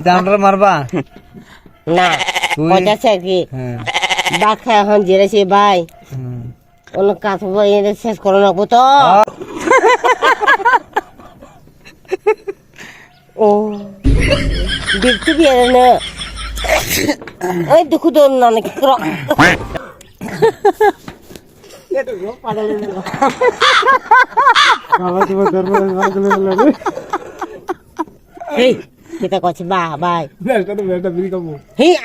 দামটা মারবা? না তুই- কইতাছে কি? হ্যাঁ। বাখা এখন জিরেছি ভাই। অন্য কাজ এনে শেষ করে রাখব তো ও। দেখতে দিয়ে না। ওই দেখো তো না নাকি এই কেটা কচ্ছে বা ভাই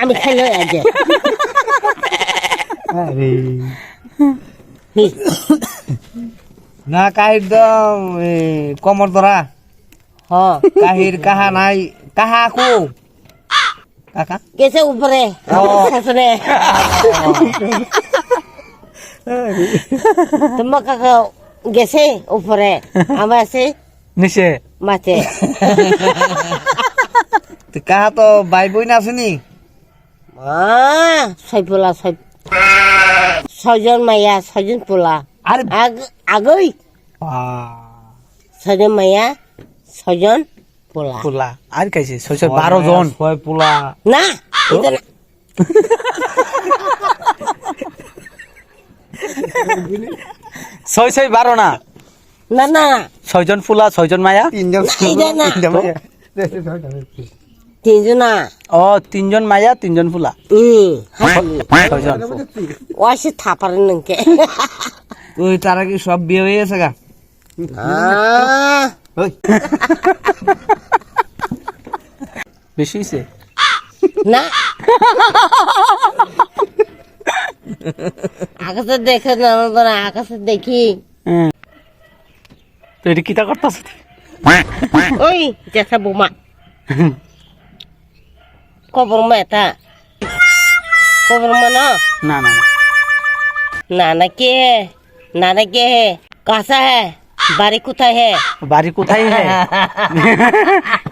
আমি খাইলে আজ হেই না কাহির দম কমর ধরা হ কাহির কাহা নাই কাহা কো কাকা গেছে উপরে শাসনে তোমার কাকা গেছে উপরে আমার আছে নিচে মাঠে তো কাহা তো ভাই বই না আসেনি আহ, ছয় পোলা ছয় ছয়জন মাইয়া ছয়জন পোলা। আরে আগ- আগই। ছয়জন মাইয়া ছয়জন পোলা। পোলা। আর কাইছে? ছয়শো বারো জন। ছয় পোলা। না ছয় ছয় বারো না? না না। ছয়জন ফুলা ছয়জন মায়া তিনজন তিনজন? মাইয়া। তিনজন ও তিনজন মায়া তিনজন ফুলা হুম হাসলি ছয়জন। থাপারে নাকি? ওই তারা কি সব বিয়ে হয়ে গেছে গা। বেশি হয়েছে না। আকাশে দেখে না আকাশে দেখি। হুম। তো এটা কিতা করতেছ? ওই দেখা বোমা। ಕೊಬ್ಬರಮ್ಮ ಆಯ್ತಾ? ಕೊಬ್ಬರಮ್ಮನ ನಾನು. ನನಗೆ ನನಗೆ ಕಸ बारी कुथा है बारी कुथा ही है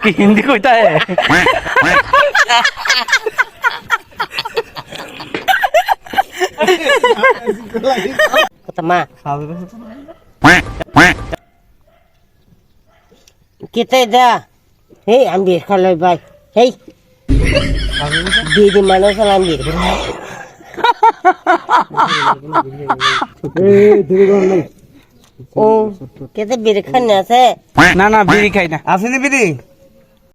कि हिंदी कुथा है कितने जा हे हम भी खा लो भाई हे দিদি মানে ফেলাঙ্গির ও। কেতে বিড়ি খান আছে? না না বিড়ি খাই না। আসেনি বিড়ি?